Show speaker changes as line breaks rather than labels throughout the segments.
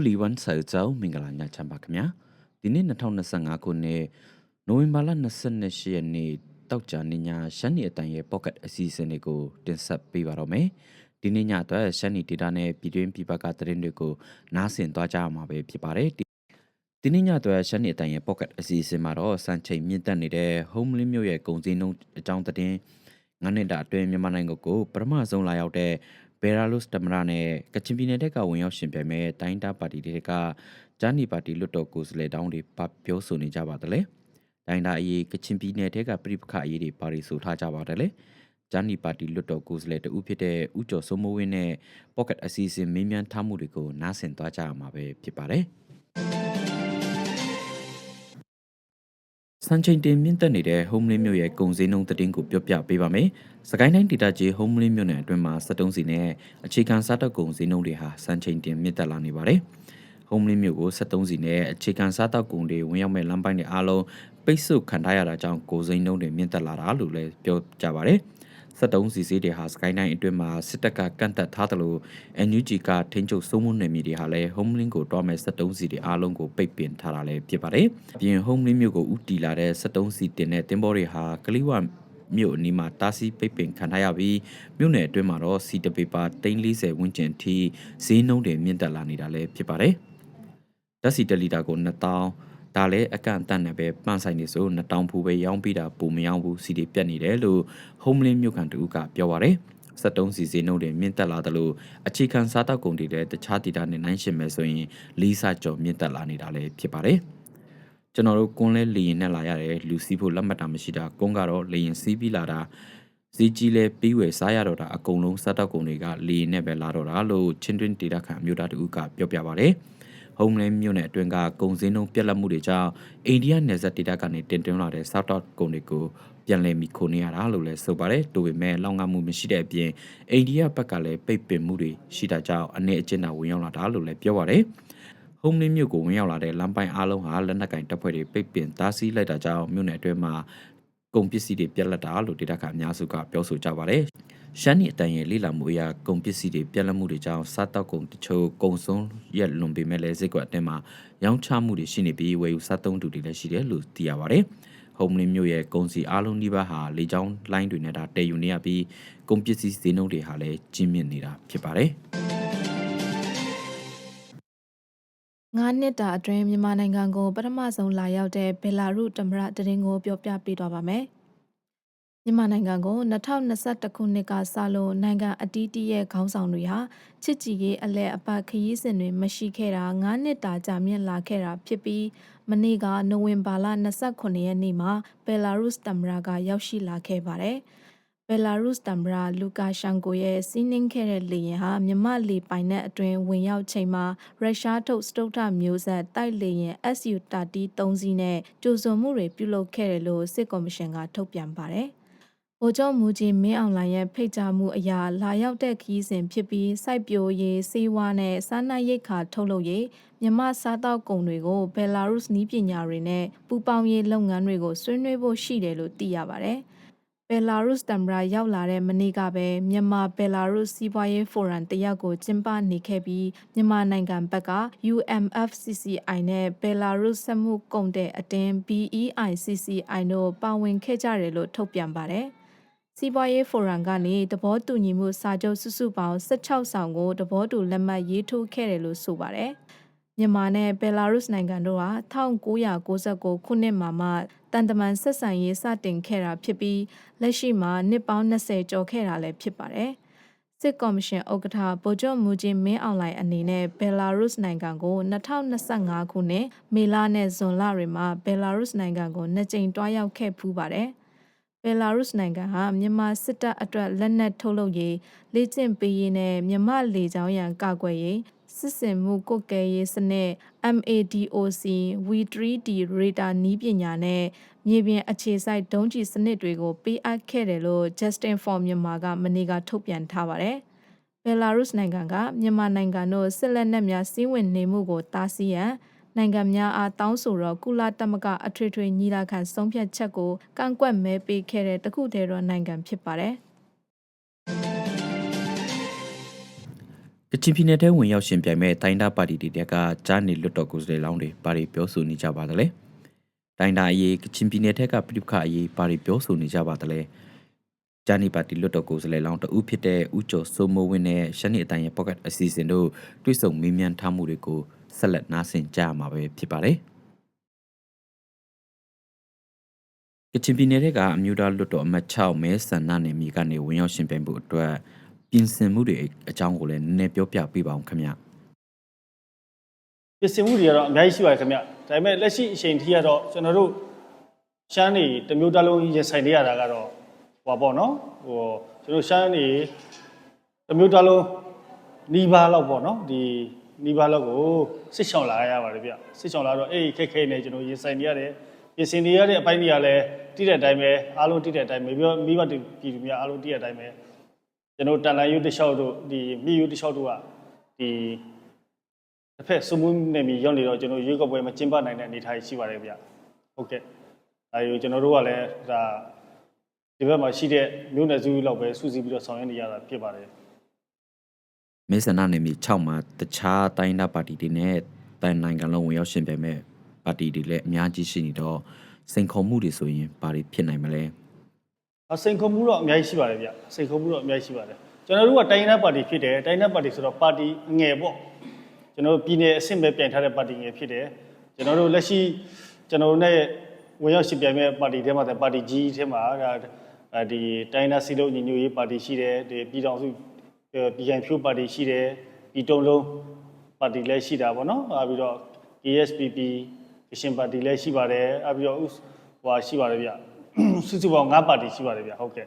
ခမလီဝန်ဆာကျောင်းမင်္ဂလာညချမ်းပါခင်ဗျာဒီနေ့2025ခုနှစ်နိုဝင်ဘာလ28ရက်နေ့တောက်ကြနေ့ညရှမ်းနီအတန်ရဲ့ pocket အစီအစဉ်လေးကိုတင်ဆက်ပေးပါတော့မယ်ဒီနေ့ညအတွက်ရှမ်းနီဒေတာနဲ့ပြည်တွင်းပြည်ပကသတင်းတွေကိုနားဆင်သွားကြရမှာပဲဖြစ်ပါတယ်ဒီနေ့ညအတွက်ရှမ်းနီအတန်ရဲ့ pocket အစီအစဉ်မှာတော့စံချိန်မြင့်တက်နေတဲ့ homeland မြို့ရဲ့ကုန်စည်နှုန်းအကြောင်းသတင်းငါးနှစ်တာအတွင်းမြန်မာနိုင်ငံကိုပထမဆုံးလာရောက်တဲ့ ဘယ်လာရုစ်တမရနဲ့ကချင်ပြည်နယ်တက်ကဝင်ရောက်ရှင်ပြိုင်မဲ့တိုင်းတာပါတီတွေကဂျာနီပါတီလွတ်တော်ကိုယ်စားလှယ်တောင်းတွေပြောဆိုနေကြပါတယ်လေတိုင်းတာအရေးကချင်ပြည်နယ်တက်ကပြိပခအရေးတွေပါရီဆိုထားကြပါတယ်လေဂျာနီပါတီလွတ်တော်ကိုယ်စားလှယ်တဦးဖြစ်တဲ့ဦးကျော်စိုးမိုးဝင်းနဲ့ pocket အစီအစဉ်မင်းမြန်ထားမှုတွေကိုနားဆင်သွားကြရမှာပဲဖြစ်ပါတယ် စံချိန်တင်မြင့်တက်နေတဲ့ Homeland မြို့ရဲ့ကုန်စည်နှုန်းသတင်းကိုပြောပြပေးပါမယ်။စကိုင်းတိုင်းဒေသကြီး Homeland မြို့နယ်အတွင်းမှာ73စီနဲ့အခြေခံစားတောက်ကုန်စည်နှုန်းတွေဟာစံချိန်တင်မြင့်တက်လာနေပါတယ်။ Homeland မြို့ကို73စီနဲ့အခြေခံစားတောက်ကုန်တွေဝင်ရောက်မဲ့လမ်းပိုင်းတွေအားလုံးပိတ်ဆို့ခံထားရတာကြောင့်ကုန်စည်နှုန်းတွေမြင့်တက်လာတာလို့လည်းပြောကြပါဗျ။ 73စီစီတွေဟာစကိုင်းတိုင်းအတွင်းမှာစစ်တပ်ကကန့်သက်ထားသလို NUG ကထိန်းချုပ်စိုးမိုးနယ်မြေတွေဟာလည်း Homeland ကိုတွားမဲ့73စီတွေအားလုံးကိုပိတ်ပင်ထားတာလည်းဖြစ်ပါတယ်။အပြင် Homeland မြို့ကိုဥတီလာတဲ့73စီတင်တဲ့တင်ဘောတွေဟာကလေးဝမြို့အနီးမှာတားဆီးပိတ်ပင်ခံထားရပြီးမြို့နယ်အတွင်းမှာတော့စီတပေပါ340ဝန်းကျင်ထိဈေးနှုန်းတွေမြင့်တက်လာနေတာလည်းဖြစ်ပါတယ်။ဓာတ်စီတလီတာကို2000 ဒါလည်းအကန့်အသတ်နဲ့ပဲပန့်ဆိုင်နေဆို2000ဖူပဲရောင်းပြီးတာပုံမရောင်းဘူးစီတွေပြတ်နေတယ်လို့ Homeland မြို့ခံတူကပြောပါရယ်73စီစီနှုတ်တွေမြင့်တက်လာတယ်လို့အခြေခံစားတောက်ကုန်တွေလည်းတခြားဒေတာနဲ့နိုင်ရှင်မယ်ဆိုရင်လီစာကျော်မြင့်တက်လာနေတာလည်းဖြစ်ပါတယ်ကျွန်တော်တို့ကွန်းလဲလေရင်နဲ့လာရတယ်လူစီးဖို့လက်မှတ်တာမရှိတာကွန်းကတော့လေရင်စီးပြီးလာတာဈေးကြီးလဲပြီးဝယ်စားရတော့တာအကုန်လုံးစားတောက်ကုန်တွေကလေရင်နဲ့ပဲလာတော့တာလို့ချင်းတွင်းဒေတာခံမြို့သားတူကပြောပြပါရတယ် ဟုံးလင်းမြို့နယ်အတွင်းကကုန်စည်နှုန်းပြက်လက်မှုတွေကြောင့်အိန္ဒိယနယ်စပ်ဒေသကနေတင်သွင်းလာတဲ့စားတော့ကုန်တွေကိုပြန်လည်မိခိုနေရတာလို့လည်းဆိုပါတယ်။တိုပေမဲ့လောင်ငမှုမရှိတဲ့အပြင်အိန္ဒိယဘက်ကလည်းပိတ်ပင်မှုတွေရှိတာကြောင့်အနေအကျဉ်းသာဝင်ရောက်လာတာလို့လည်းပြောပါတယ်။ဟုံးလင်းမြို့ကိုဝင်ရောက်လာတဲ့လမ်းပိုင်းအားလုံးဟာလက်နက်ကင်တပ်ဖွဲ့တွေပိတ်ပင်တားဆီးလိုက်တာကြောင့်မြို့နယ်အတွင်းမှာကုန်ပစ္စည်းတွေပြက်လက်တာလို့ဒေတာကအများစုကပြောဆိုကြပါတယ်။ ရှမ်းနီအတန်ရဲ့လိလာမှုအရာကုန်ပစ္စည်းတွေပြက်လက်မှုတွေကြောင့်စားတောက်ကုန်တချို့ကုံဆုံးရက်လွန်ပေမဲ့လည်းဈေးကွက်အတင်းမှာရောင်းချမှုတွေရှိနေပြီးဝယ်ယူစားသုံးသူတွေလည်းရှိတယ်လို့သိရပါတယ်။ဟုံလင်းမြို့ရဲ့ကုန်စည်အားလုံးနှိပါဟာလေကြောင်းလိုင်းတွေနဲ့ဒါတည်ယူနေရပြီးကုန်ပစ္စည်းဈေးနှုန်းတွေဟာလည်းကြီးမြင့်နေတာဖြစ်ပါတယ်။
ငါးနှစ်တာအတွင်းမြန်မာနိုင်ငံကိုပထမဆုံးလာရောက်တဲ့ဘယ်လာရုတမရတရင်ကိုပြောပြပေးသွားပါမယ်။ မြန်မာနိုင်ငံကို2021ခုနှစ်ကစလို့နိုင်ငံအတီးတီးရဲ့ခေါင်းဆောင်တွေဟာချစ်ကြည်ရေးအလဲအပတ်ခရီးစဉ်တွေမရှိခဲ့တာ9နှစ်တာကြာမြင့်လာခဲ့တာဖြစ်ပြီးမနေ့ကနိုဝင်ဘာလ29ရက်နေ့မှာဘယ်လာရုစ်တမ်ရာကရောက်ရှိလာခဲ့ပါတယ်။ဘယ်လာရုစ်တမ်ရာလူကာရှန်ကိုရဲ့စီးနှင်းခဲ့တဲ့လေယာဉ်ဟာမြမလေပိုင်နက်အတွင်းဝင်ရောက်ချိန်မှာရုရှားထုတ်စတုထမျိုးဆက်တိုက်လေယာဉ် SU-30 3စီးနဲ့ကြိုဆိုမှုတွေပြုလုပ်ခဲ့တယ်လို့စစ်ကော်မရှင်ကထုတ်ပြန်ပါတယ်။ ဗိုလ်ချုပ်မူကြီးမင်းအောင်လှိုင်ရဲ့ဖိတ်ကြားမှုအရာလာရောက်တဲ့ခီးစဉ်ဖြစ်ပြီးစိုက်ပျိုးရေးစေဝါနဲ့စားနပ်ရိက္ခာထုတ်လုပ်ရေးမြမစားတောက်ကုန်တွေကိုဘယ်လာရုစ်နီးပညာတွေနဲ့ပူးပေါင်းရေးလုပ်ငန်းတွေကိုဆွေးနွေးဖို့ရှိတယ်လို့သိရပါတယ်။ဘယ်လာရုစ်တမ်ဘရာရောက်လာတဲ့မနေ့ကပဲမြန်မာဘယ်လာရုစ်စီးပွားရေးဖိုရမ်တရက်ကိုကျင်းပနေခဲ့ပြီးမြန်မာနိုင်ငံဘက်က UMFCCI နဲ့ဘယ်လာရုစ်စမှုကုန်တဲ့အတင်း BEICCI တို့ပါဝင်ခဲ့ကြတယ်လို့ထုတ်ပြန်ပါတယ်။ စီးပွားရေးဖိုရမ်ကနေသဘောတူညီမှုစာချုပ်စုစုပေါင်း16ဆောင်ကိုသဘောတူလက်မှတ်ရေးထိုးခဲ့တယ်လို့ဆိုပါတယ်။မြန်မာနဲ့ဘယ်လာရုစ်နိုင်ငံတို့ဟာ1999ခုနှစ်မှာမှတန်တမန်ဆက်ဆံရေးစတင်ခဲ့တာဖြစ်ပြီးလက်ရှိမှာနှစ်ပေါင်း20ကျော်ခဲ့တာလည်းဖြစ်ပါတယ်။စစ်ကော်မရှင်ဥက္ကဋ္ဌဗိုလ်ချုပ်မူကြီးမင်းအောင်လှိုင်အနေနဲ့ဘယ်လာရုစ်နိုင်ငံကို2025ခုနှစ်မေလနဲ့ဇွန်လတွေမှာဘယ်လာရုစ်နိုင်ငံကိုနှစ်ကြိမ်တွားရောက်ခဲ့ဖူးပါတယ်။ ဘယ်လာရုစ်နိုင်ငံဟာမြန်မာစစ်တပ်အတွက်လက်နက်ထုတ်လုပ်ရေးလေ့ကျင့်ပေးရေးနဲ့မြန်မာလေကြောင်းရန်ကာကွယ်ရေးစစ်စင်မှုကုတ်ကဲရေးစနစ် MADOC V3D radar နီးပညာနဲ့မြေပြင်အခြေစိုက်ဒုံးကျည်စနစ်တွေကိုပေးအပ်ခဲ့တယ်လို့ Justin for Myanmar ကမနေ့ကထုတ်ပြန်ထားပါတယ်။ဘယ်လာရုစ်နိုင်ငံကမြန်မာနိုင်ငံတို့စစ်လက်နက်များစီးဝင်နေမှုကိုတားဆီးရန် နိုင်ငံများအားတောင်းဆိုတော့ကုလသမဂ္ဂအထွေထွေညီလာခံဆုံးဖြတ်ချက်ကိုကန့်ကွက်မဲပေးခဲ့တဲ့တခုတည်းသောနိုင်ငံဖြစ်ပါတယ်
ကချင်ပြည်နယ်ထဲဝင်ရောက်ရှင်ပြိုင်မဲ့တိုင်းဒါပါတီတွေတက်ကကြားနေလွတ်တော်ကိုယ်စားလှယ်လောင်းတွေဘာတွေပြောဆိုနေကြပါသလဲတိုင်းဒါအရေးကချင်ပြည်နယ်ထက်ကပြိပခအရေးဘာတွေပြောဆိုနေကြပါသလဲ ဂျာနီပါတီလွတ်တော်ကိုယ်စားလှယ်လောင်းတဦးဖြစ်တဲ့ဦးကျော်စိုးမိုးဝင်းနဲ့ရှမ်းနီအတိုင်းရဲ့ pocket အစီအစဉ်တို့တွေ့ဆုံမေးမြန်းထားမှုတွေကိုဆက်လက်နားဆင်ကြရမှာပဲဖြစ်ပါတယ်ကချင်ပြည်နယ်ကအမျိုးသားလွတ်တော်အမတ်6မဲဆန္ဒနယ်မြေကနေဝင်ရောက်ရှင်ပြိုင်ဖို့အတွက်ပြင်ဆင်မှုတွေအကြောင်းကိုလည်းနည်းနည်းပြောပြပေးပါအောင်ခင်ဗျာ
ပြင်ဆင်မှုတွေကတော့အများကြီးရှိပါတယ်ခင်ဗျဒါပေမဲ့လက်ရှိအချိန်ထိကတော့ကျွန်တော်တို့ရှမ်းနေတစ်မျိုးတစ်လုံးရင်ဆိုင်နေရတာကတော့ ဟိုပါပေါ့နော်ဟိုကျွန်တော်ရှမ်းနေတစ်မျိုးတစ်လုံးနီးပါးလောက်ပေါ့နော်ဒီနီးပါးလောက်ကိုစစ်ချောင်လာရပါတယ်ဗျစစ်ချောင်လာတော့အဲ့ဒီခက်ခဲနေကျွန်တော်ရင်ဆိုင်နေရတယ်ပြင်ဆင်နေရတဲ့အပိုင်းတွေကလည်းတိတဲ့အတိုင်းပဲအားလုံးတိတဲ့အတိုင်းပဲပြီးတော့မိဘတွေပြည်သူများအားလုံးတိတဲ့အတိုင်းပဲကျွန်တော်တန်လန်ယူတစ်လျှောက်တို့ဒီမိယူတစ်လျှောက်တို့ကဒီတစ်ဖက်စုံမှုနေပြီရောက်နေတော့ကျွန်တော်ရွေးကောက်ပွဲမှာကျင်းပနိုင်တဲ့အနေအထားရှိပါတယ်ဗျဟုတ်ကဲ့အဲဒီကျွန်တော်တို့ကလည်းဒါ ဒီဘက်မှာရှိတဲ့မြို့နယ်စုလောက်ပဲစုစည်းပြီးတော့ဆောင်ရွက်နေရတာဖြစ်ပါတယ်
မဲဆန္ဒနယ်မြေ6မှာတခြားတိုင်းဒေသပါတီတွေနဲ့တန်နိုင်ငံလုံးဝင်ရောက်ရှင်ပြိုင်မဲ့ပါတီတွေလည်းအများကြီးရှိနေတော့စိန်ခေါ်မှုတွေဆိုရင်ဘာတွေဖြစ်နိုင်မလဲ
အစိန်ခုံမှုတော့အများကြီးရှိပါတယ်ဗျစိန်ခုံမှုတော့အများကြီးရှိပါတယ်ကျွန်တော်တို့ကတိုင်းနယ်ပါတီဖြစ်တယ်တိုင်းနယ်ပါတီဆိုတော့ပါတီအငယ်ပေါ့ကျွန်တော်တို့ပြည်နယ်အဆင့်ပဲပြန်ထားတဲ့ပါတီငယ်ဖြစ်တယ်ကျွန်တော်တို့လက်ရှိကျွန်တော်တို့ ਨੇ ဝင်ရောက်ရှင်ပြိုင်မဲ့ပါတီထဲမှာတဲ့ပါတီကြီးထဲမှာဒါ ဒီတိုင်းနယ်စီလုံးညီညွတ်ရေးပါတီရှိတယ်ဒီပြည်တော်စုပြည်ခိုင်ဖြိုးပါတီရှိတယ်ပြည်တုံးလုံးပါတီလည်းရှိတာပေါ့နော်အဲပြီးတော့ KSPP ကရှင်ပါတီလည်းရှိပါတယ်အဲပြီးတော့ဥဟွာရှိပါတယ်ဗျစုစုပေါင်း၅ပါတီရှိပါတယ်ဗျဟုတ်ကဲ့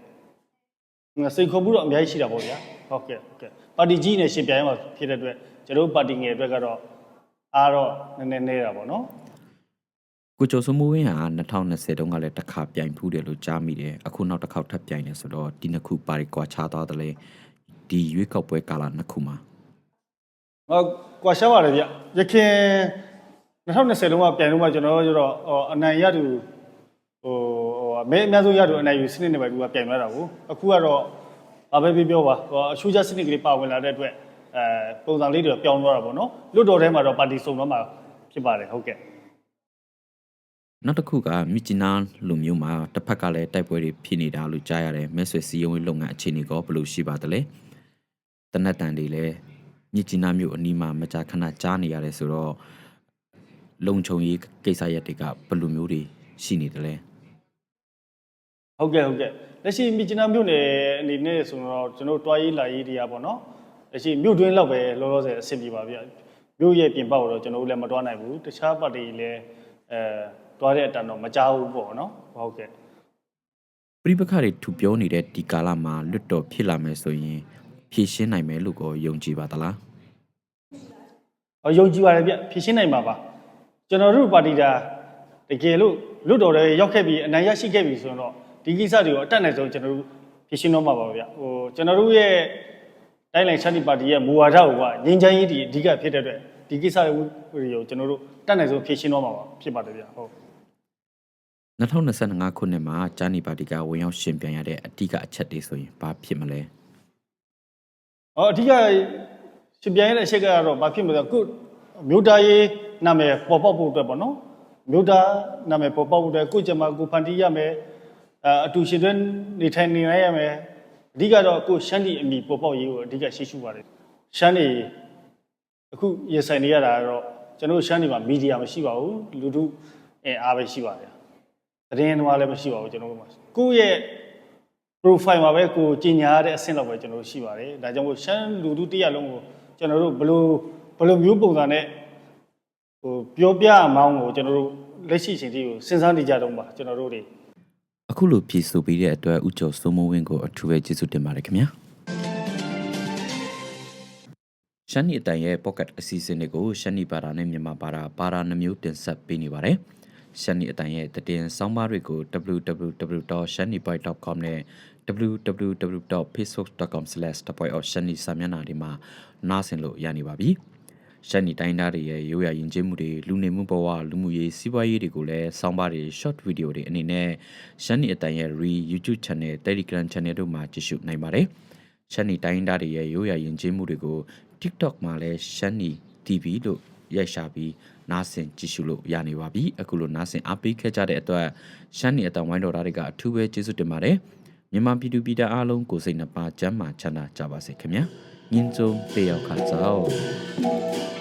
စိန်ခေါ်မှုတော့အများကြီးရှိတာပေါ့ဗျာဟုတ်ကဲ့ဟုတ်ကဲ့ပါတီကြီးနဲ့ရှင်ပြိုင်မှာဖြစ်တဲ့အတွက်ကျွန်တော်တို့ပါတီငယ်အတွက်ကတော့အားတော့နည်းနည်းနေတာပေါ့နော်
ကိုကျော်စိုးမိုးဝင်းဟာ2020တုန်းကလည်းတစ်ခါပြိုင်ဖူးတယ်လို့ကြားမိတယ်အခုနောက်တစ်ခေါက်ထပ်ပြိုင်နေဆိုတော့ဒီနှစ်ခုပါရီကွာခြားသွားတယ်လေဒီရွေးကောက်ပွဲကာလနှစ်ခုမှာ
ဟောကွာရှားပါတယ်ဗျရခင်2020လုံးကပြန်လို့မှကျွန်တော်တို့ကျတော့ဟောအနိုင်ရသူဟိုဟိုအမဲအများဆုံးရသူအနိုင်ယူစနစ်နဲ့ပဲသူကပြန်လာတာကိုအခုကတော့ဘာပဲပြောပြောပါဟောအရှူချစနစ်ကလေးပါဝင်လာတဲ့အတွက်အဲပုံစံလေးတွေပြောင်းသွားတာပေါ့နော်လွတ်တော်ထဲမှာတော့ပါတီစုံတော့မှာဖြစ်ပါတယ်ဟုတ်ကဲ့
နောက်တစ်ခုကမြစ်ကြီးနားလူမျိုးမှာတစ်ဖက်ကလည်းတိုက်ပွဲတွေဖြစ်နေတာလို့ကြားရတယ်မဲဆွေစီယုံရေးလုပ်ငန်းအခြေအနေကောဘယ်လိုရှိပါသလဲတနက်တန်တွေလည်းမြစ်ကြီးနားမြို့အနီးမှာမကြာခဏကြားနေရတယ်ဆိုတော့လုံခြုံရေးကိစ္စရပ်တွေကဘယ်လိုမျိုးတွေရှိနေတယ်လဲ
ဟုတ်ကဲ့ဟုတ်ကဲ့လက်ရှိမြစ်ကျနာမြို့နယ်အနေနဲ့ဆိုတော့ကျွန်တော်တို့တွားရေးလာရေးတရားပေါ့နော်လက်ရှိမြို့တွင်းလောက်ပဲလောလောဆယ်အဆင်ပြေပါဗျမြို့ရဲ့ပြင်ပတော့ကျွန်တော်တို့လည်းမတွားနိုင်ဘူးတခြားပါတီလည်းအဲ တွားတဲ့အတန်တော့မကြောက်ဘူးပေါ့နော်ဟုတ်ကဲ့
ပြိပခါတွေထူပြောနေတဲ့ဒီကာလမှာလွတ်တော်ဖြစ်လာမယ်ဆိုရင်ဖြည့်ရှင်းနိုင်မယ်လို့ကိုယုံကြည်ပါသလား
ဟောယုံကြည်ပါတယ်ဗျဖြည့်ရှင်းနိုင်ပါပါကျွန်တော်တို့ပါတီဒါတကယ်လို့လွတ်တော်တွေရောက်ခဲ့ပြီးအနိုင်ရရှိခဲ့ပြီဆိုတော့ဒီကိစ္စတွေကိုအတက်နိုင်ဆုံးကျွန်တော်တို့ဖြည့်ရှင်းတော့မှာပါဗျဟိုကျွန်တော်တို့ရဲ့တိုင်းလိုင်ချန်တီပါတီရဲ့မူဝါဒကိုကငင်းချမ်းရေးဒီအဓိကဖြစ်တဲ့အတွက်ဒီကိစ္စတွေကိုကျွန်တော်တို့တက်နိုင်ဆုံးဖြည့်ရှင်းတော့မှာပါဖြစ်ပါတယ်ဗျဟုတ်
2025ခုနှစ်မှာဂျာနီပါတီကဝင်ရောက်ရှင်ပြန်ရတဲ့အတိကအချက်တွေဆိုရင်ဘာဖြစ်မလဲ
ဟောအဓိကရှင်ပြန်ရတဲ့အချက်ကတော့ဘာဖြစ်မလဲဆိုတော့ခုမြို့သားရေးနာမည်ပေါ်ပေါက်ဖို့အတွက်ပေါ့နော်မြို့သားနာမည်ပေါ်ပေါက်ဖို့အတွက်ကိုယ့်ကျမကိုဖန်တီးရမယ်အအတူရှင်တွဲနေထိုင်နေနိုင်ရမယ်အဓိကတော့ကိုယ်ရှမ်းပြည်အမိပေါ်ပေါက်ရေးကိုအဓိကရှိရှုပါတယ်ရှမ်းပြည်အခုရင်ဆိုင်နေရတာကတော့ကျွန်တော်တို့ရှမ်းပြည်မှာမီဒီယာမရှိပါဘူးလူထုအင်အားပဲရှိပါတယ် သတင်းတော်လည်းမရှိပါဘူးကျွန်တော်တို့မှာကိုယ့်ရဲ့ profile မှာပဲကိုကြီးညာရတဲ့အဆင့်လောက်ပဲကျွန်တော်တို့ရှိပါတယ်ဒါကြောင့်မို့ရှမ်းလူထုတရလုံးကိုကျွန်တော်တို့ဘယ်လိုဘယ်လိုမျိုးပုံစံနဲ့ဟိုပြောပြအမောင်းကိုကျွန်တော်တို့လက်ရှိအချိန်ထိကိုစဉ်းစားနေကြတော့ပါကျွန်တော်တို့တွေ
အခုလိုဖြည့်ဆိုပေးတဲ့အတွက်ဥကျော်စိုးမိုးဝင်းကိုအထူးပဲကျေးဇူးတင်ပါတယ်ခင်ဗျာရှမ်းနီအတန်ရဲ့ pocket အစီအစဉ်တွေကိုရှမ်းနီဘာသာနဲ့မြန်မာဘာသာဘာသာနှမျိုးတင်ဆက်ပေးနေပါတယ် ရှမ်းနီအတန်ရဲ့တည်င်းစောင်းပါးတွေကို www.shanniboy.com နဲ့ www.facebook.com/tapoyoshani စာမျက်နှာတွေမှာနားဆင်လို့ရနေပါပြီရှမ်းနီတိုင်းသားတွေရဲ့ရိုးရာယဉ်ကျေးမှုတွေလူနေမှုဘဝလူမှုရေးစီးပွားရေးတွေကိုလည်းစောင်းပါးတွေ short video တွေအနေနဲ့ရှမ်းနီအတန်ရဲ့ re YouTube channel Telegram channel တို့မှာကြည့်ရှုနိုင်ပါတယ်ရှမ်းနီတိုင်းသားတွေရဲ့ရိုးရာယဉ်ကျေးမှုတွေကို TikTok မှာလည်း Shani TV လို့ ရိုက်ရှာပြီးနားဆင်ကြည့်ရှုလို့ရနေပါပြီအခုလိုနားဆင်အားပေးခဲ့ကြတဲ့အတွက် Shani အတန်ဝိုင်းတော်သားတွေကအထူးပဲကျေးဇူးတင်ပါတယ်မြန်မာပြည်သူပြည်သားအားလုံးကိုယ်စိတ်နှပါကျမ်းမာချမ်းသာကြပါစေခင်ဗျာညင်စုံတေရောက်ခါစော